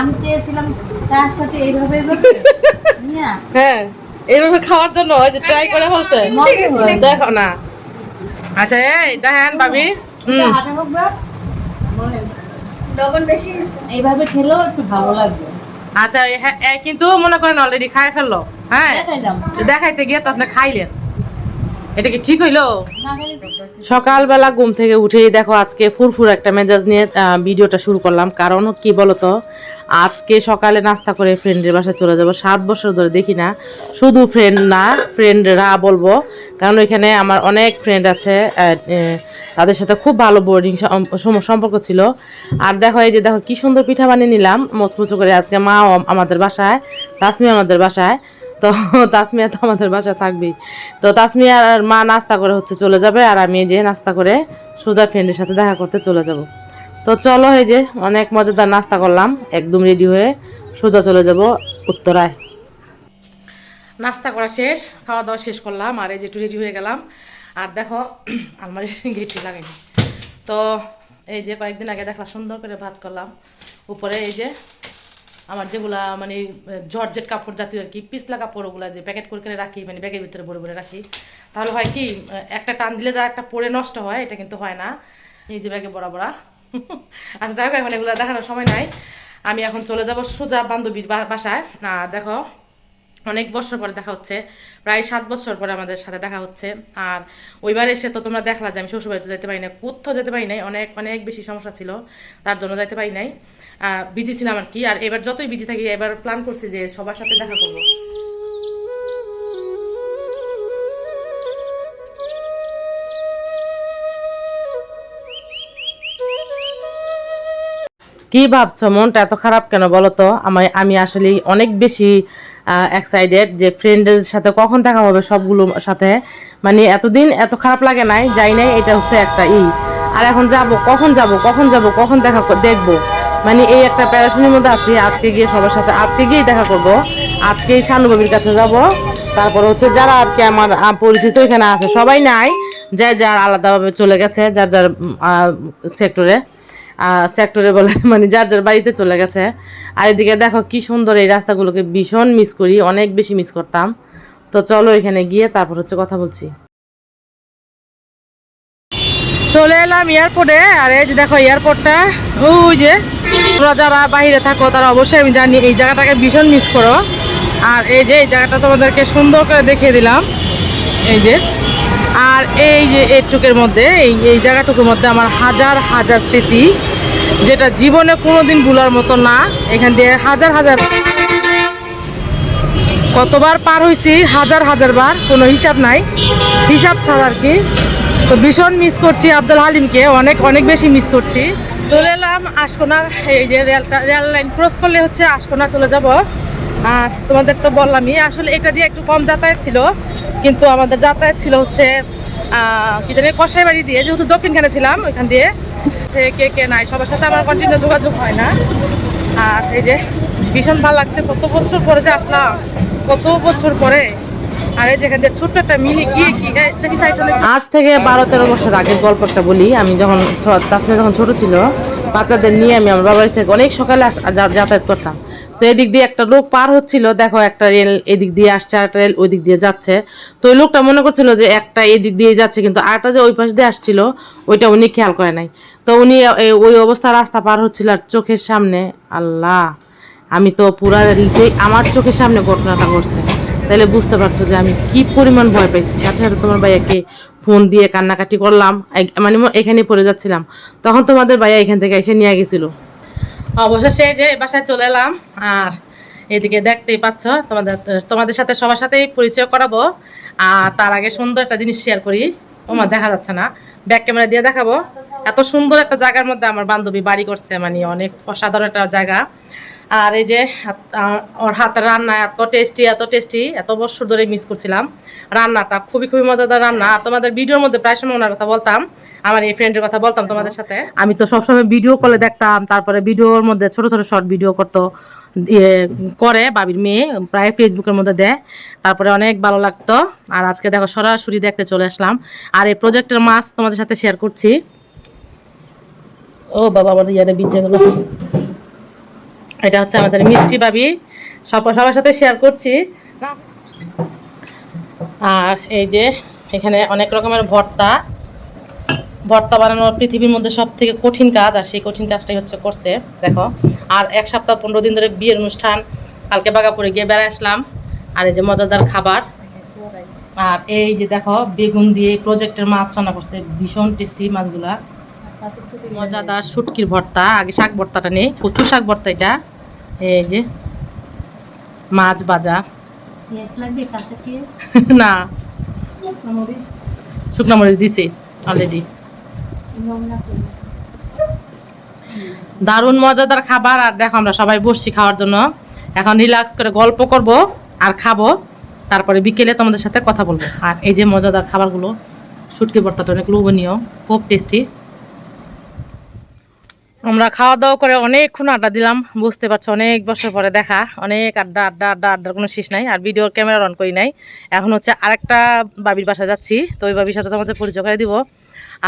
আমি চেয়েছিলাম চার সাথে এইভাবে হ্যাঁ এইভাবে খাওয়ার জন্য ওই যে ট্রাই করে দেখো না। আচ্ছা এই দেখেন ভাবি। হুম। হাতে হোক বা। লবণ বেশি। এইভাবে খেলেও একটু ভালো লাগবে। আচ্ছা এই হ্যাঁ, কিন্তু মনে করেন অলরেডি খাই ফেলল হ্যাঁ? দেখাইতে গিয়ে তো আপনি খাইলেন। এটা কি ঠিক হইল? সকালবেলা ঘুম থেকে উঠেই দেখো আজকে ফুরফুর একটা মেজাজ নিয়ে আহ, ভিডিওটা শুরু করলাম। কারণ কি বলতো? আজকে সকালে নাস্তা করে ফ্রেন্ডের বাসায় চলে যাব। সাত বছর ধরে দেখি না। শুধু ফ্রেন্ড না ফ্রেন্ডরা বলব। কারণ ওইখানে আমার অনেক ফ্রেন্ড আছে তাদের সাথে খুব ভালো বোর্ডিং সম্পর্ক ছিল। আর দেখো, এই যে দেখো, কি সুন্দর পিঠা বানিয়ে নিলাম, মচমুচো করে আজকে মা আমাদের বাসায় তাসমি আমাদের বাসায়। তো তাসমিয়া তো আমাদের বাসায় থাকবেই। তো তাসমিয়া আর মা নাস্তা করে হচ্ছে চলে যাবে, আর আমি যে নাস্তা করে সোজা ফ্রেন্ডের সাথে দেখা করতে চলে যাব। তো চলো এই যে অনেক মজাদার নাস্তা করলাম, একদম রেডি হয়ে সোজা চলে যাব উত্তরায়। নাস্তা করা শেষ, খাওয়া দাওয়া শেষ করলাম, আর এই যে একটু রেডি হয়ে গেলাম। আর দেখো, আলমারি গেটটি লাগাইনি। তো এই যে কয়েকদিন আগে দেখলাম সুন্দর করে ভাজ করলাম। উপরে এই যে আমার যেগুলা মানে জর্জেট কাপড় জাতীয় আর কি, পিছলা কাপড় ওগুলা যে প্যাকেট করে করে রাখি মানে ব্যাগের ভিতরে ভরে ভরে রাখি। তাহলে হয় কি, একটা টান দিলে যা একটা পরে নষ্ট হয়, এটা কিন্তু হয় না। এই যে ব্যাগে বড়া বড়া। আচ্ছা যাই হোক, এখন এগুলো দেখানোর সময় নাই। আমি এখন চলে যাব সোজা বান্ধবীর বাসায়। না, দেখো, অনেক বছর পরে দেখা হচ্ছে। প্রায় সাত বছর পরে আমাদের সাথে দেখা হচ্ছে। আর ওইবার এসে তো তোমরা দেখলা যে আমি শ্বশুরবাড়িতে যেতে পারি না কোথাও যেতে পারি নাই। অনেক অনেক বেশি সমস্যা ছিল, তার জন্য যেতে পারি নাই। বিজি ছিলাম আর কি। আর এবার যতই বিজি থাকি, এবার প্ল্যান করছি যে সবার সাথে দেখা করব। কি ভাবছ? মনটা এত খারাপ কেন বলো তো আমি আমি আসলে অনেক বেশি এক্সাইটেড যে ফ্রেন্ডের সাথে কখন দেখা হবে সবগুলো সাথে। মানে এতদিন এত খারাপ লাগে নাই, যাই নাই, এটা হচ্ছে একটা ই। আর এখন যাব, কখন যাব কখন যাব, কখন দেখা দেখব। মানে এই একটা প্যারাশনের মধ্যে আছি, আজকে গিয়ে সবার সাথে, আজকে গিয়ে দেখা করব। আজকেই শানুবাবির কাছে যাব। তারপর হচ্ছে যারা আর কি আমার পরিচিত এখানে আছে, সবাই নাই। যে যার আলাদাভাবে চলে গেছে, যার যার সেক্টরে সেক্টরে বলে মানে যার যার বাড়িতে চলে গেছে। আর এদিকে দেখো কি সুন্দর এই রাস্তাগুলোকে ভীষণ মিস করি, অনেক বেশি মিস করতাম। তো চলো এখানে গিয়ে তারপর হচ্ছে কথা বলছি। চলে এলাম এয়ারপোর্টে আর এই যে দেখো এয়ারপোর্টটা ওই যে, তোমরা যারা বাইরে থাকো তারা অবশ্যই আমি জানি এই জায়গাটাকে ভীষণ মিস করো। আর এই যে, এই জায়গাটা তোমাদেরকে সুন্দর করে দেখিয়ে দিলাম। এই যে, আর এই যে, এইটুকের মধ্যে, এই এই জায়গাটুকুর মধ্যে আমার হাজার হাজার স্মৃতি। যেটা জীবনে কোনোদিন ভুলার মতো না। এখান দিয়ে হাজার হাজার কতবার পার হয়েছি হাজার হাজার বার, কোনো হিসাব নাই। হিসাব ছাড়া আর কি। তো ভীষণ মিস করছি আব্দুল হালিমকে, অনেক অনেক বেশি মিস করছি। চলে এলাম আশকোনার, এই যে রেলটা রেল লাইন ক্রস করলে হচ্ছে আশকোনা চলে যাব। আর তোমাদের তো বললামই, আসলে এটা দিয়ে একটু কম যাতায়াত ছিল। কিন্তু আমাদের যাতায়াত ছিল হচ্ছে কি জানি কষাই বাড়ি দিয়ে, যেহেতু দক্ষিণখানে ছিলাম ওইখান দিয়ে। সে কে কে নাই, সবার সাথে আমার কন্টিনিউ যোগাযোগ হয় না। আর এই যে ভীষণ ভালো লাগছে, কত বছর পরে যে আসলাম, কত বছর পরে। সাইডটা আজ থেকে বারো, তেরো বছর আগের গল্পটা বলি, আমি যখন তাসমিয়া যখন ছোট ছিল, বাচ্চাদের নিয়ে আমি আমার বাবার থেকে অনেক সকালে যাতায়াত করতাম। তো এদিক দিয়ে একটা লোক পার হচ্ছিল, দেখো একটা রেল এদিক দিয়ে আসছে আর একটা রেল ওই দিক দিয়ে যাচ্ছে। তো ওই লোকটা মনে করছিল যে একটা এদিক দিয়ে যাচ্ছে, কিন্তু আরেকটা যে ওই পাশ দিয়ে আসছিল, ওইটা উনি খেয়াল করে নাই। তো উনি ওই অবস্থা রাস্তা পার হচ্ছিল আর চোখের সামনে, আল্লাহ! আমি তো পুরা আমার চোখের সামনে ঘটনাটা ঘটছে। তাহলে বুঝতে পারছ যে আমি কি পরিমাণ ভয় পাইছি। সাথে সাথে তোমার ভাইয়াকে ফোন দিয়ে কান্নাকাটি করলাম মানে এখানে পড়ে যাচ্ছিলাম। তখন তোমাদের ভাইয়া এখান থেকে এসে নিয়ে গেছিল। অবশেষে যে বাসায় চলে এলাম, আর এদিকে দেখতেই পাচ্ছ, তোমাদের তোমাদের সাথে সবার সাথেই পরিচয় করাবো। আর তার আগে সুন্দর একটা জিনিস শেয়ার করি। ওমা, দেখা যাচ্ছে না। ব্যাক ক্যামেরা দিয়ে দেখাবো। এত সুন্দর একটা জায়গার মধ্যে আমার বান্ধবী বাড়ি করছে মানে অনেক অসাধারণ একটা জায়গা। আর এই যে ওর হাতের রান্না এত টেস্টি এত টেস্টি এত বছর ধরে মিস করছিলাম। রান্নাটা খুবই খুবই মজাদার রান্না। আর তোমাদের ভিডিওর মধ্যে প্রায় সময় ওনার কথা বলতাম, আমার এই ফ্রেন্ডের কথা বলতাম তোমাদের সাথে। আমি তো সবসময় ভিডিও কলে দেখতাম, তারপরে ভিডিওর মধ্যে ছোট ছোট শর্ট ভিডিও করতো করে বাবির মেয়ে, প্রায় ফেসবুকের মধ্যে দেয়। তারপরে অনেক ভালো লাগতো। আর আজকে দেখো সরাসরি দেখতে চলে আসলাম। আর এই প্রজেক্টের মাছ তোমাদের সাথে শেয়ার করছি। ও বাবা, আমার ইয়ারে গেল এটা হচ্ছে আমাদের মিষ্টি বাবি সব সবার সাথে শেয়ার করছি। আর এই যে এখানে অনেক রকমের ভর্তা। ভর্তা বানানো পৃথিবীর মধ্যে সব থেকে কঠিন কাজ, আর সেই কঠিন কাজটাই হচ্ছে করছে, দেখো। আর এক সপ্তাহ পনেরো দিন ধরে বিয়ের অনুষ্ঠান। কালকে বাগাপুরে গিয়ে বেড়া আসলাম। আর এই যে মজাদার খাবার। আর এই যে দেখো, বেগুন দিয়ে প্রজেক্টের মাছ রান্না করছে। ভীষণ টেস্টি মাছগুলা। মজাদার শুটকির ভর্তা আগে শাক ভর্তাটা নেই কচু শাক ভর্তা এটা। এই যে মাছ ভাজা। না। শুকনো মরিচ? দিছি অলরেডি। দারুণ মজাদার খাবার আর দেখো আমরা সবাই বসছি খাওয়ার জন্য। এখন রিল্যাক্স করে গল্প করব আর খাব। তারপরে বিকেলে তোমাদের সাথে কথা বলব। আর এই যে মজাদার খাবারগুলো শুটকি ভর্তাটা অনেক লোভনীয় খুব টেস্টি আমরা খাওয়া দাওয়া করে অনেকক্ষণ আড্ডা দিলাম, বুঝতে পারছ, অনেক বছর পরে দেখা, অনেক আড্ডা আড্ডা আড্ডা, আড্ডার কোনো শেষ নাই, আর ভিডিও ক্যামেরা অন করি নাই। এখন হচ্ছে আরেকটা বাবির বাসা যাচ্ছি, তো ওই বাবির সাথে তোমাদের পরিচয় করে দিব।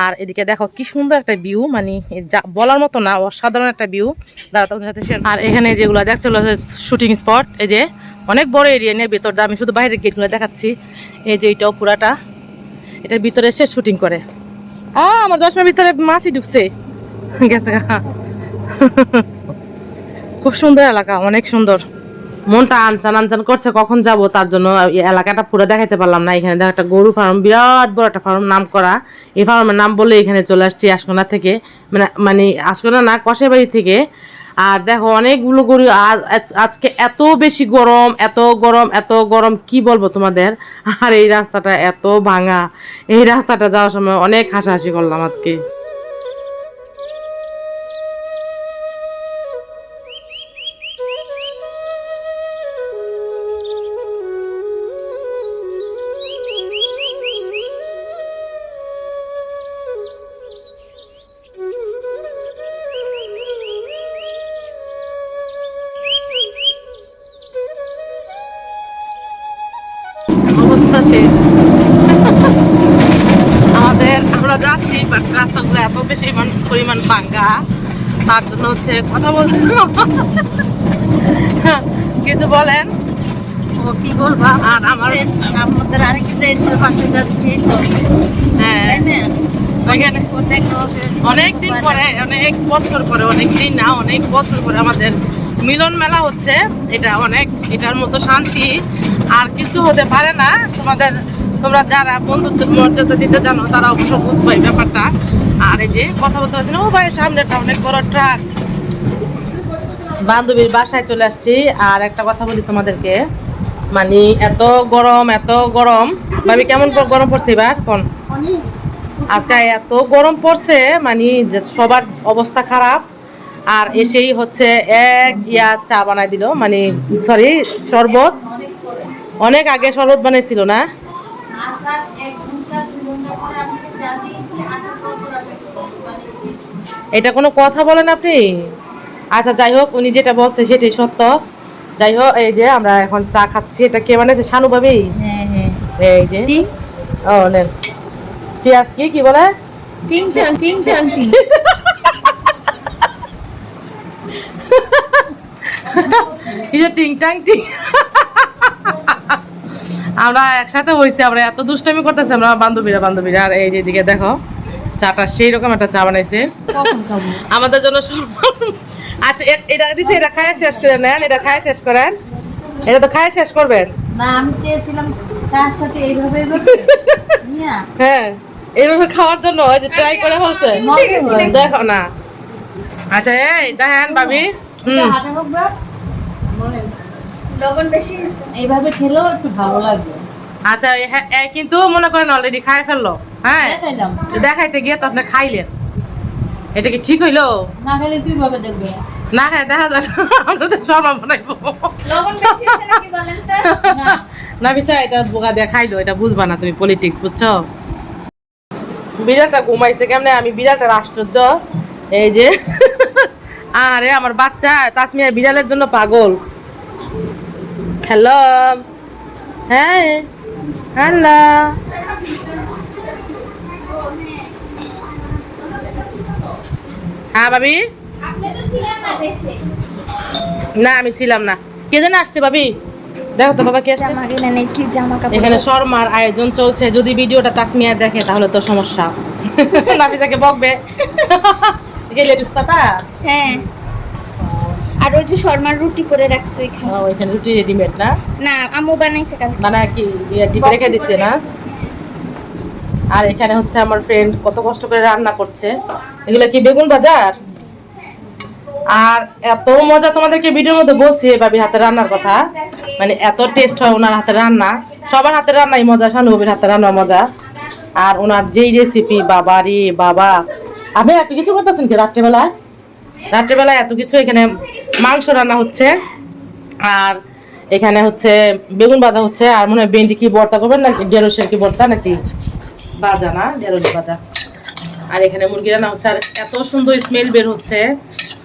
আর এদিকে দেখো কি সুন্দর একটা ভিউ মানে বলার মতো না, অসাধারণ একটা ভিউ দাঁড়া তোমাদের সাথে share- আর এখানে যেগুলো দেখছ শুটিং স্পট এই যে অনেক বড় এরিয়া নিয়ে ভেতরটা, আমি শুধু বাইরের গেটগুলো দেখাচ্ছি। এই যে এইটাও পুরাটা, এটার ভিতরে এসে শুটিং করে। আ আমার দশ ভিতরে মাছই ঢুকছে। গেছে। খুব সুন্দর এলাকা, অনেক সুন্দর। মনটা আনচান আনচান করছে, কখন যাব তার জন্য এলাকাটা পুরো দেখাতে পারলাম না। এখানে একটা গরু ফার্ম বিরাট বড় একটা ফার্ম নাম করা এই ফার্মের নাম বলে এখানে চলে আসছি আশকোনা থেকে। মানে মানে আশকোনা না কষাইবাড়ি থেকে। আর দেখো, অনেকগুলো গরু আজ- আজকে এত বেশি গরম, এত গরম এত গরম, কি বলব তোমাদের? আর এই রাস্তাটা এত ভাঙা। এই রাস্তাটা যাওয়ার সময় অনেক হাসাহাসি করলাম আজকে। বাট রাস্তাগুলো এত বেশি মান- পরিমাণ ভাঙ্গা তার জন্য হচ্ছে কথা বলতে কিছু বলেন। ও কি বলবা? আর আমার আমাদের আরেকটা ট্রেনের পাশে যাচ্ছি তো। হ্যাঁ। অনেক দিন পরে অনেক বছর পরে অনেক দিন না অনেক বছর পরে আমাদের মিলন মেলা হচ্ছে। এটা অনেক এটার মতো শান্তি। আর কিছু হতে পারে না। তোমাদের তোমরা যারা বন্ধুত্বের মর্যাদা দিতে জানো, তারা অবশ্য বুঝবে ব্যাপারটা। আর এই যে কথা বলতে পারছি ও ভাই সামনেটা অনেক বড় ট্রাক। বান্ধবীর বাসায় চলে আসছি। আর একটা কথা বলি তোমাদেরকে। মানে এত গরম এত গরম। ভাবি, কেমন গরম পড়ছে এবার? কোন? আজকে এত গরম পড়ছে মানে সবার অবস্থা খারাপ। আর এসেই হচ্ছে এক ইয়া চা বানাই দিল। মানে সরি শরবত। অনেক আগে শরবত বানাইছিল না? আসার এক ঘণ্টা দু ঘণ্টা পরে আপনাকে চা দিয়েছি আসার পর পর আপনাকে বানিয়ে দিয়েছি? এটা কোনো কথা বলেন আপনি? আচ্ছা যাই হোক উনি যেটা বলছে সেটাই সত্য। যাই হোক এই যে আমরা এখন চা খাচ্ছি এটা কে বানাইছে? শানু ভাবি? হ্যাঁ হ্যাঁ। এই যে। ও নেন। চিয়াস কি কি বলে? টিং চাং টিং চাং টিং টিং টাং টিং। আমরা একসাথে হয়েছি আমরা এত দুষ্টামি করতেছি আমরা বান্ধবীরা বান্ধবীরা। আর এই যে দিকে দেখো চাটা সেই রকম একটা চা বানাইছে। আমাদের জন্য আচ্ছা এটা দিছে এটা খায় শেষ করে নেন এটা খায় শেষ করেন। এটা তো খায় শেষ করবেন। না আমি চেয়েছিলাম চার সাথে এইভাবে হ্যাঁ এইভাবে খাওয়ার জন্য ওই যে ট্রাই করে ফেলছে। দেখো না। আচ্ছা এই দেখেন ভাবি। হুম। লবণ বেশি এইভাবে খেলেও একটু ভালো লাগবে। আচ্ছা এ- হ্যাঁ, কিন্তু মনে করেন অলরেডি খায় ফেলল হ্যাঁ? দেখাইতে গিয়ে তো আপনি খাইলেন। এটা কি ঠিক হইল? না খেলে কীভাবে দেখবে? না খাই দেখা যাক। আমরা তো সব বেশি তো? না। বিচার এটা বোকা দিয়ে খাইলো এটা বুঝবা না তুমি পলিটিক্স বুঝছ? বিড়ালটা ঘুমাইছে কেমনে? আমি বিড়ালটার আশ্চর্য। এই যে আরে আমার বাচ্চা তাসমিয়া বিড়ালের জন্য পাগল। হ্যালো হ্যাঁ হ্যালো হ্যাঁ ভাবি? না আমি ছিলাম না। কে জানে আসছে ভাবি? দেখো তো বাবা কে আসছে? এখানে শর্মার আয়োজন চলছে। যদি ভিডিওটা তাসমিয়া দেখে তাহলে তো সমস্যা। নাফিসাকে বকবে। গেলে লেটুস পাতা? হ্যাঁ। আর ওই যে শর্মার রুটি করে রাখছে এখানে ও এখানে রুটি রেডিমেড না? না আম্মু বানাইছে কাল মানে কি ইয়ে ডিপে রেখে দিচ্ছে না? আর এখানে হচ্ছে আমার ফ্রেন্ড কত কষ্ট করে রান্না করছে। এগুলো কি বেগুন বাজার? আর এত মজা তোমাদেরকে ভিডিওর মধ্যে বলছি ভাবি হাতে রান্নার কথা। মানে এত টেস্ট হয় ওনার হাতে রান্না। সবার হাতে রান্নাই মজা শানুবাবির হাতে রান্না মজা। আর ওনার যেই রেসিপি বাবা রে বাবা। আপনি এত কিছু করতেছেন কি রাত্রেবেলায়? রাত্রেবেলায় এত কিছু এখানে মাংস রান্না হচ্ছে, আর এখানে হচ্ছে বেগুন ভাজা হচ্ছে, আর মনে হয় ভেন্ডি কি ভর্তা করবেন নাকি ঢেঁড়সের কি ভর্তা নাকি? ভাজা না, ঢেঁড়স ভাজা। আর এখানে মুরগি রান্না হচ্ছে, আর এত সুন্দর স্মেল বের হচ্ছে।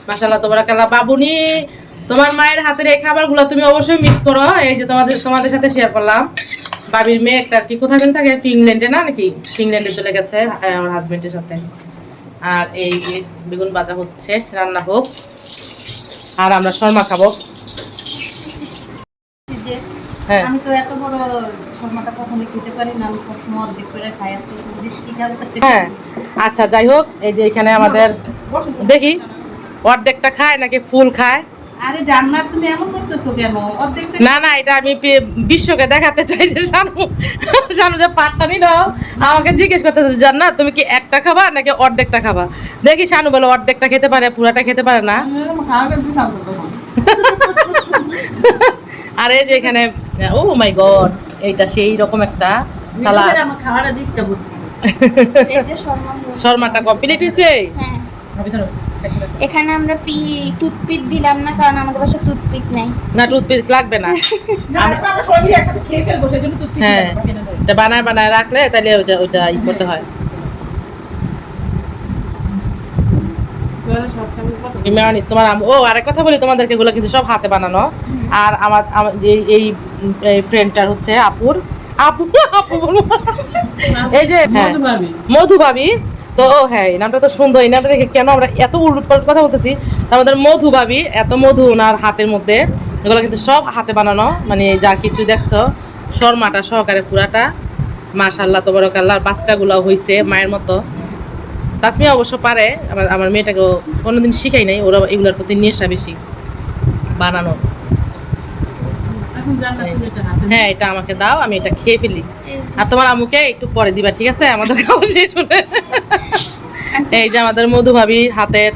মাসাল্লাহ তোমার কালা বাবুনি, তোমার মায়ের হাতের এই খাবারগুলো তুমি অবশ্যই মিস করো। এই যে তোমাদের তোমাদের সাথে শেয়ার করলাম। বাবির মেয়ে একটা কি কোথায় যেন থাকে, ফিনল্যান্ডে না নাকি? ফিনল্যান্ডে চলে গেছে আমার হাজবেন্ডের সাথে। আর এই বেগুন ভাজা হচ্ছে, রান্না হোক। আর আমরা শর্মা খাব। হ্যাঁ। আমি তো এত বড় শর্মাটা কখনো খেতে পারি না আমি সবসময় অর্ধেক করে খাই আর বৃষ্টি খেলতে হ্যাঁ আচ্ছা যাই হোক এই যে এখানে আমাদের দেখি অর্ধেকটা খায় নাকি ফুল খায়? আরে জান্নাত তুমি এমন করতেছো কেন? না না এটা আমি বিশ্বকে দেখাতে চাই যে শানু শানু যে পাটটা নিল আমাকে জিজ্ঞেস করতেছে জান্নাত তুমি কি একটা খাবা নাকি অর্ধেকটা খাবা? দেখি শানু বলে অর্ধেকটা খেতে পারে পুরাটা খেতে পারে না। আর এই যে এখানে ও মাই গড এইটা সেই রকম একটা সালাদ। খাওয়াটা ডিস্টার্ব হচ্ছে। এই যে শর্মা। হলো। শর্মাটা কমপ্লিট হয়েছে হ্যাঁ। এখানে আমরা পি টুথপিক দিলাম না কারণ আমাদের বাসায় টুথপিক নেই। না টুথপিক লাগবে না। হ্যাঁ। এটা বানায় বানায় রাখলে তাহলে ওইটা ওইটা ই করতে হয়। মেয়নিস তোমার আম- ও আরেক কথা বলি তোমাদেরকে এগুলো কিন্তু সব হাতে বানানো। আর আমার আমার এই এই ফ্রেন্ডটার হচ্ছে আপুর। আপু আপু এই যে হ্যাঁ, মধু ভাবি। তো হ্যাঁ এই নামটা তো সুন্দর। এই নামটা রেখে কেন আমরা এত উল্ট পাল্ট কথা বলতেছি? আমাদের মধু ভাবি, এত মধু ওনার হাতের মধ্যে। এগুলো কিন্তু সব হাতে বানানো মানে যা কিছু দেখছ, শর্মাটা সহকারে পুরাটা। মাশাল্লাহ তোবরকাল্লাহ বাচ্চাগুলো হইছে মায়ের মতো। তাসমিয়া অবশ্য পারে আমার আমার মেয়েটাকেও কোনোদিন শিখাই নাই ওরা এগুলোর প্রতি নেশা বেশি বানানো হ্যাঁ এটা আমাকে দাও আমি এটা খেয়ে ফেলি। আর তোমার আমুকে একটু পরে দিবা ঠিক আছে? আমাদের খাওয়া শেষ হলে। এই যে আমাদের মধু ভাবির হাতের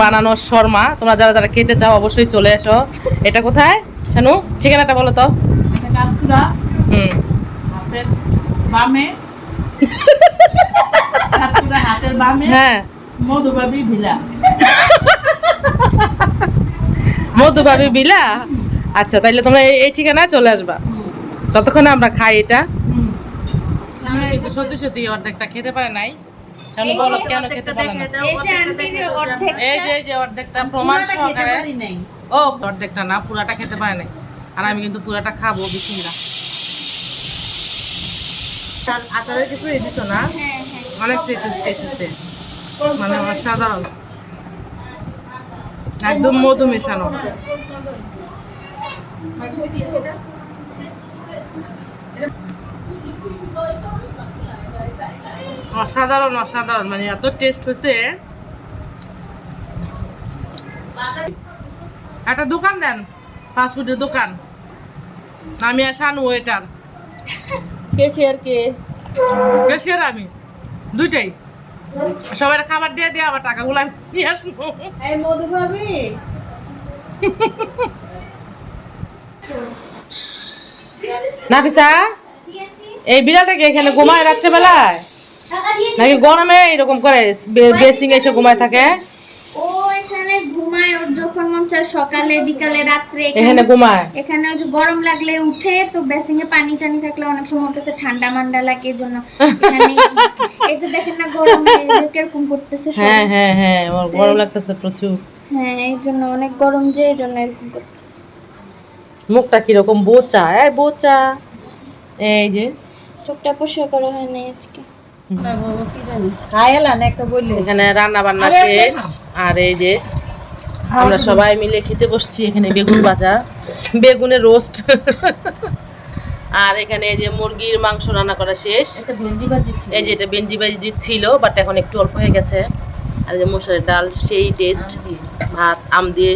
বানানো শর্মা। তোমরা যারা যারা খেতে চাও অবশ্যই চলে এসো। এটা কোথায়? শানু ঠিকানাটা বলো তো। হুম। হাতের বামে। হাতের বামে। হ্যাঁ। মধুবাবী ভিলা। বিলা আচ্ছা তাইলে তোমরা এই- ঠিকানায় চলে আসবা। ততক্ষণে আমরা খাই এটা। সত্যি সত্যি অর্ধেকটা খেতে পারে নাই। বলো কেন খেতে পারে না এই যে এই যে অর্ধেকটা প্রমাণ সহকারে ও অর্ধেকটা না পুরাটা খেতে পারে নাই। আর আমি কিন্তু পুরাটা খাব আচারের কিছু দিছো না? হ্যাঁ হ্যাঁ। অনেক মানে অসাধারণ। একদম মধু মেশানো। অসাধারণ অসাধারণ। মানে এত টেস্ট হয়েছে। একটা দোকান দেন ফাস্টফুডের দোকান। আমি আর শানু ওয়েটার কেশিয়ার কে? ক্যাশিয়ার আমি। দুইটাই। সবাই খাবার দিয়ে দিয়ে আবার টাকাগুলো আমি নিয়ে আসব। এই মধুবাবী নাফিসা? এই বিড়ালটাকে এখানে ঘুমায় নাকি গরমে এরকম করে বেসিং এসে ঘুমায় থাকে? ও এখানে ঘুমায় ওর যখন মন চায় সকালে বিকালে রাত্রে এখানে এখানে ঘুমায়? এখানে ওই গরম লাগলে উঠে তো বেসিং এ পানি টানি থাকলে অনেক সময় ওর কাছে ঠান্ডা মান্ডা লাগে এই এখানে এই যে দেখেন না গরম কীরকম করতেছে হ্যাঁ হ্যাঁ হ্যাঁ ওর গরম লাগতেছে প্রচুর। হ্যাঁ এই জন্য অনেক গরম যে এই জন্য এরকম করতেছে। মুখটা কীরকম বোচা? এই বোচা। এই যে। চোখটা পরিষ্কার করা হয় নাই আজকে এখানে রান্না বান্না শেষ। আর এই যে আমরা সবাই মিলে খেতে বসছি এখানে বেগুন ভাজা বেগুনের রোস্ট। আর এখানে এই যে মুরগির মাংস রান্না করা শেষ। একটা ভেন্ডি ভাজি ছিল। এই যে এটা ভেন্ডি ভাজি ছিল বাট এখন একটু অল্প হয়ে গেছে। আর এই যে মসুরের ডাল সেই টেস্ট ভাত আম দিয়ে।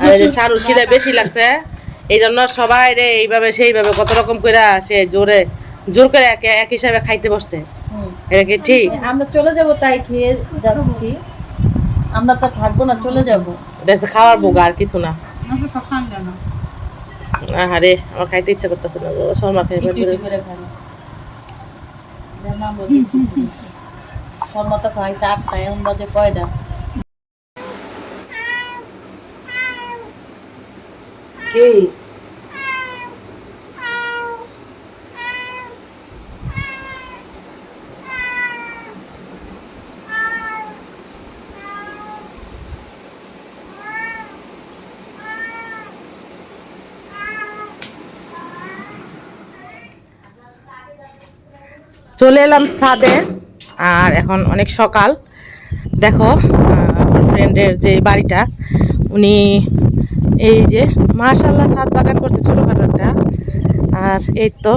আর এই যে শাহরুখ খিদে বেশি লাগছে এই জন্য সবাই রে এইভাবে সেইভাবে কত রকম করে সে জোরে জোর করে এক এক হিসাবে খাইতে বসছে। এটা কি ঠিক? আমরা চলে যাব তাই খেয়ে যাচ্ছি। আমরা তো থাকব না চলে যাব। দেশে খাওয়ার বোগা আর কিছু না। আরে আমার খাইতে ইচ্ছা করতেছে না শর্মা খাই শর্মা তো খাইছে আটটা এখন বাজে কয়টা? কি চলে এলাম ছাদে, আর এখন অনেক সকাল। দেখো আমার ফ্রেন্ডের যে বাড়িটা, উনি এই যে মাশাল্লাহ ছাদ বাগান করছে ছোটোখাটো একটা। আর এই তো,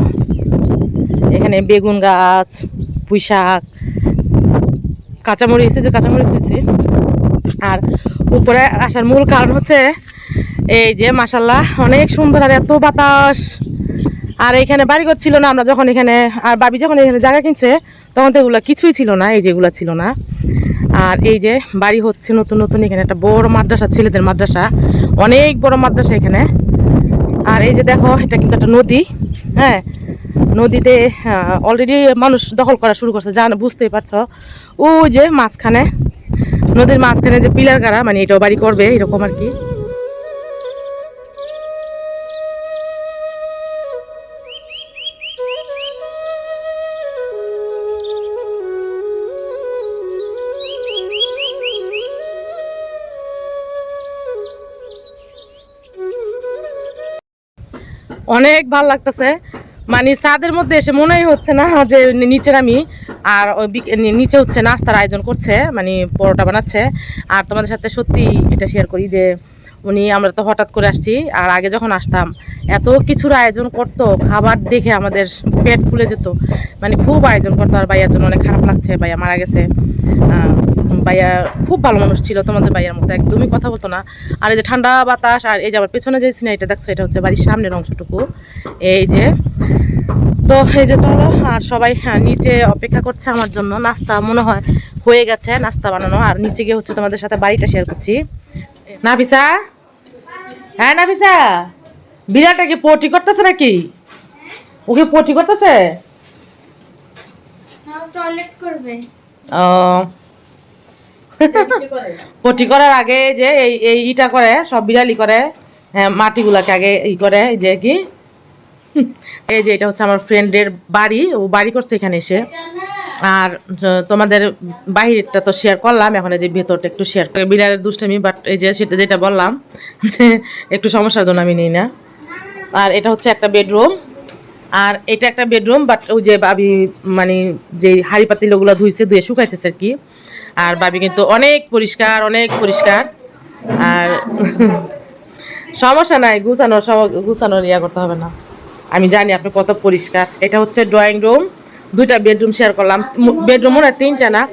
এখানে বেগুন গাছ, পুঁই শাক, কাঁচামরিচ যে কাঁচামরিচ হয়েছে। আর উপরে আসার মূল কারণ হচ্ছে এই যে মাশাল্লাহ অনেক সুন্দর আর এত বাতাস। আর এখানে বাড়িঘর ছিল না, আমরা যখন এখানে, আর বাবি যখন এখানে জায়গা কিনছে, তখন তো এগুলো কিছুই ছিল না, এই যেগুলো ছিল না। আর এই যে বাড়ি হচ্ছে নতুন নতুন এখানে একটা বড় মাদ্রাসা, ছেলেদের মাদ্রাসা, অনেক বড় মাদ্রাসা এখানে। আর এই যে দেখো, এটা কিন্তু একটা নদী হ্যাঁ? নদীতে অলরেডি মানুষ দখল করা শুরু করছে, জান, বুঝতেই পারছ? ওই যে মাঝখানে, নদীর মাঝখানে যে পিলার গাড়া মানে এটাও বাড়ি করবে, এরকম আর কি। অনেক ভালো লাগতেছে। মানে ছাদের মধ্যে এসে মনেই হচ্ছে না যে নিচে আমি আর নিচে হচ্ছে নাস্তার আয়োজন করছে মানে পরোটা বানাচ্ছে। আর তোমাদের সাথে সত্যি এটা শেয়ার করি যে, উনি আমরা তো হঠাৎ করে আসছি, আর আগে যখন আসতাম, এত কিছুর আয়োজন করতো, খাবার দেখে আমাদের পেট ফুলে যেত। মানে খুব আয়োজন করতো, আর ভাইয়ার জন্য অনেক খারাপ লাগছে, ভাইয়া মারা গেছে। ভাইয়া খুব ভালো মানুষ ছিল তোমাদের ভাইয়ার মতো একদমই কথা বলতো না। আর এই যে ঠান্ডা বাতাস আর এই যে আবার পেছনে যে সিনারিটা দেখছ এটা হচ্ছে বাড়ির সামনের অংশটুকু। এই যে তো এই যে চলো আর সবাই হ্যাঁ, নিচে অপেক্ষা করছে আমার জন্য। নাস্তা মনে হয় হয়ে গেছে নাস্তা বানানো। আর নিচে গিয়ে হচ্ছে তোমাদের সাথে বাড়িটা শেয়ার করছি। নাফিসা? হ্যাঁ নাফিসা? বিড়ালটা কি পটি করতেছে নাকি? ওকে পটি করতেছে? টয়লেট করবে। ও পটি করার আগে যে এই এই ইটা করে, সব বিড়ালি করে হ্যাঁ মাটিগুলাকে আগে ই করে, এই যে কি? এই যে এটা হচ্ছে আমার ফ্রেন্ডের বাড়ি, ও বাড়ি করছে এখানে এসে। আর তোমাদের বাহিরটা তো শেয়ার করলাম, এখন এই যে ভেতরটা একটু শেয়ার করে, বিড়ালের দুষ্টামি বাট এই যে সেটা যেটা বললাম, যে একটু সমস্যার জন্য আমি নিই না। আর এটা হচ্ছে একটা বেডরুম আর এটা একটা বেডরুম বাট ওই যে আমি মানে যে হাড়ি পাতিল ওগুলো ধুইছে, ধুয়ে শুকাইতেছে আর কি। আর বাবি কিন্তু অনেক পরিষ্কার অনেক পরিষ্কার। আর সমস্যা নাই, গুছানো গুছানোর ইয়া করতে হবে না। আমি জানি আপনি কত পরিষ্কার। এটা হচ্ছে ড্রয়িং রুম দুইটা বেডরুম শেয়ার করলাম। বেডরুম হয় তিনটা না?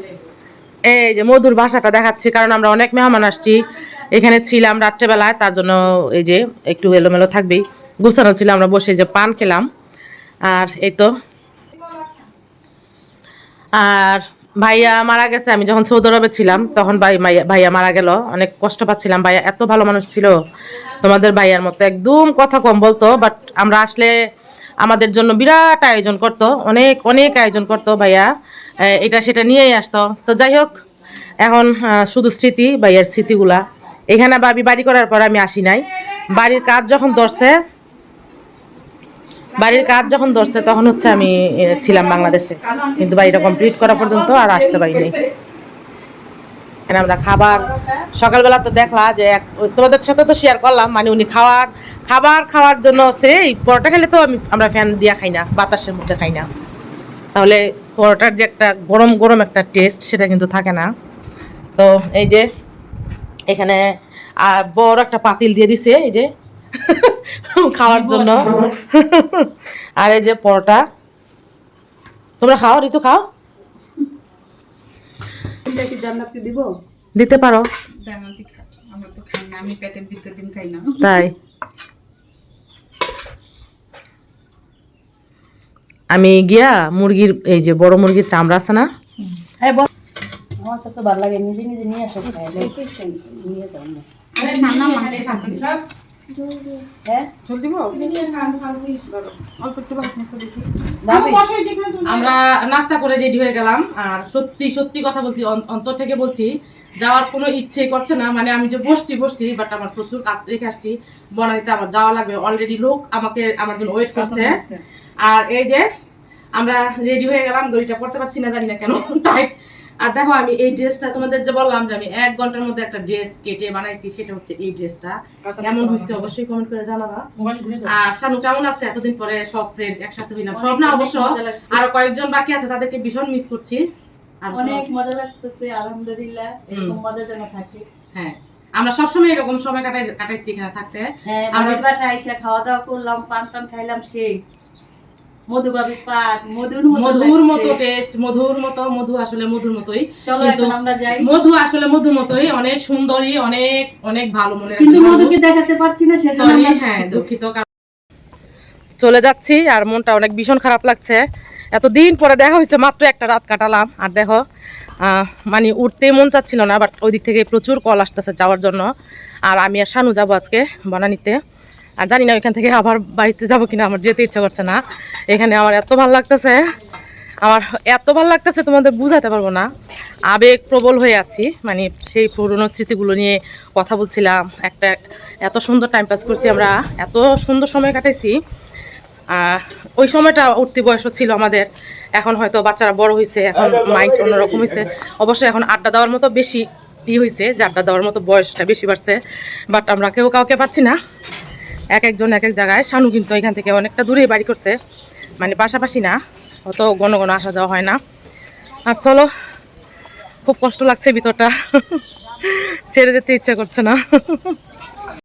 এই যে মধুর ভাষাটা দেখাচ্ছি, কারণ আমরা অনেক মেহমান আসছি। এখানে ছিলাম রাত্রেবেলায়, তার জন্য এই যে একটু এলোমেলো থাকবেই। গুছানো ছিল, আমরা বসে যে পান খেলাম। আর এই তো। আর ভাইয়া মারা গেছে, আমি যখন সৌদি আরবে ছিলাম, তখন ভাই ভাইয়া মারা গেল। অনেক কষ্ট পাচ্ছিলাম। ভাইয়া এত ভালো মানুষ ছিল। তোমাদের ভাইয়ার মতো একদম কথা কম বলতো বাট আমরা আসলে আমাদের জন্য বিরাট আয়োজন করতো, অনেক অনেক আয়োজন করতো ভাইয়া। এটা সেটা নিয়েই আসতো। তো যাই হোক, এখন শুধু স্মৃতি, ভাইয়ার স্মৃতিগুলা। এখানে বাবি বাড়ি করার পর আমি আসি নাই। বাড়ির কাজ যখন ধরছে বাড়ির কাজ যখন ধরছে, তখন হচ্ছে আমি ছিলাম বাংলাদেশে। কিন্তু বাড়িটা কমপ্লিট করা পর্যন্ত আর আসতে পারিনি। এখানে আমরা খাবার, সকালবেলা তো দেখলা যে এক- তোমাদের সাথে তো শেয়ার করলাম মানে উনি খাওয়ার, খাবার খাওয়ার জন্য হচ্ছে, এই পরোটা খেলে তো আমি, আমরা ফ্যান দিয়া খাই না, বাতাসের মধ্যে খাই না। তাহলে পরোটার যে একটা গরম গরম একটা টেস্ট সেটা কিন্তু থাকে না। তো এই যে, এখানে বড় একটা পাতিল দিয়ে দিছে, এই যে। খাওয়ার জন্য। আর এই যে পরোটা। তোমরা খাও ঋতু খাও। দিতে পারো। জান্নাতি খা আমরা তো খাই না আমি পেটের ভিতর দিন খাই না। তাই। আমি গিয়া মুরগির এই যে বড় মুরগির চামড়া আছে না? হ্যাঁ আমার কাছে ভালো লাগে নিজে নিজে নিয়ে আসো। নিয়ে যাও হ্যাঁ চল দিব অল্প একটু ভাত মশলা দেখি আমরা নাস্তা করে রেডি হয়ে গেলাম। আর সত্যি সত্যি কথা বলছি অন্তর থেকে বলছি যাওয়ার কোনো ইচ্ছে করছে না। মানে আমি যে বসছি বসছি বাট আমার প্রচুর কাজ রেখে আসছি। বনানিতে আমার যাওয়া লাগবে। অলরেডি লোক আমাকে আমার জন্য ওয়েট করছে। আর এই যে আমরা রেডি হয়ে গেলাম। দড়িটা পড়তে পারছি না জানি না কেন। টাইট আর দেখো আমি এই ড্রেসটা তোমাদের যে বললাম যে আমি এক ঘণ্টার মধ্যে একটা ড্রেস কেটে বানাইছি সেটা হচ্ছে এই ড্রেসটা। কেমন হয়েছে অবশ্যই কমেন্ট করে জানাবা। আর শানু কেমন আছে এতদিন পরে সব ফ্রেন্ড একসাথে হইলাম। সব না অবশ্য আরও কয়েকজন বাকি আছে তাদেরকে ভীষণ মিস করছি। অনেক মজা লাগতেছে আলহামদুলিল্লাহ এরকম মজা যেন থাকে। হ্যাঁ আমরা সবসময় এরকম সময় কাটাই কাটাইছি এখানে থাকতে। হ্যাঁ আমরা- বাসায় আইসা খাওয়া দাওয়া করলাম পান টান খাইলাম সেই। মধুবাবি পান মধুর মধুর মতো টেস্ট মধুর মতো মধু আসলে মধুর মতোই। চলো এখন আমরা যাই। মধু আসলে মধুর মতোই অনেক সুন্দরী অনেক অনেক ভালো মনে কিন্তু মধুকে দেখাতে পাচ্ছি না সেজন্য আমরা- হ্যাঁ দুঃখিত চলে যাচ্ছি আর মনটা অনেক ভীষণ খারাপ লাগছে। এতদিন পরে দেখা হয়েছে মাত্র একটা রাত কাটালাম। আর দেখো আহ, মানে উঠতে মন চাচ্ছিল না বাট ওই দিক থেকে প্রচুর কল আসতেছে যাওয়ার জন্য। আর আমি আর শানু যাব আজকে বানানিতে। আর জানি না ওইখান থেকে আবার বাড়িতে যাব কিনা, আমার যেতে ইচ্ছা করছে না। এখানে আমার এত ভালো লাগতেছে, আমার এত ভালো লাগতেছে তোমাদের বুঝাতে পারব না। আবেগ প্রবল হয়ে আছি মানে সেই পুরনো স্মৃতিগুলো নিয়ে কথা বলছিলাম, একটা এত সুন্দর টাইম পাস করছি আমরা, এত সুন্দর সময় কাটাইছি। ওই সময়টা উঠতি বয়সও ছিল আমাদের, এখন হয়তো বাচ্চারা বড় হয়েছে এখন মাইন্ড অন্যরকম হয়েছে অবশ্যই এখন আড্ডা দেওয়ার মতো বেশি ই হয়েছে যে আড্ডা দেওয়ার মতো বয়সটা বেশি বাড়ছে বাট আমরা কেউ কাউকে পাচ্ছি না। এক একজন এক এক জায়গায়। শানু কিন্তু এখান থেকে অনেকটা দূরে বাড়ি করছে। মানে পাশাপাশি না, অত ঘন ঘন আসা যাওয়া হয় না। আর চলো, খুব কষ্ট লাগছে ভিতরটা। ছেড়ে যেতে ইচ্ছা করছে না।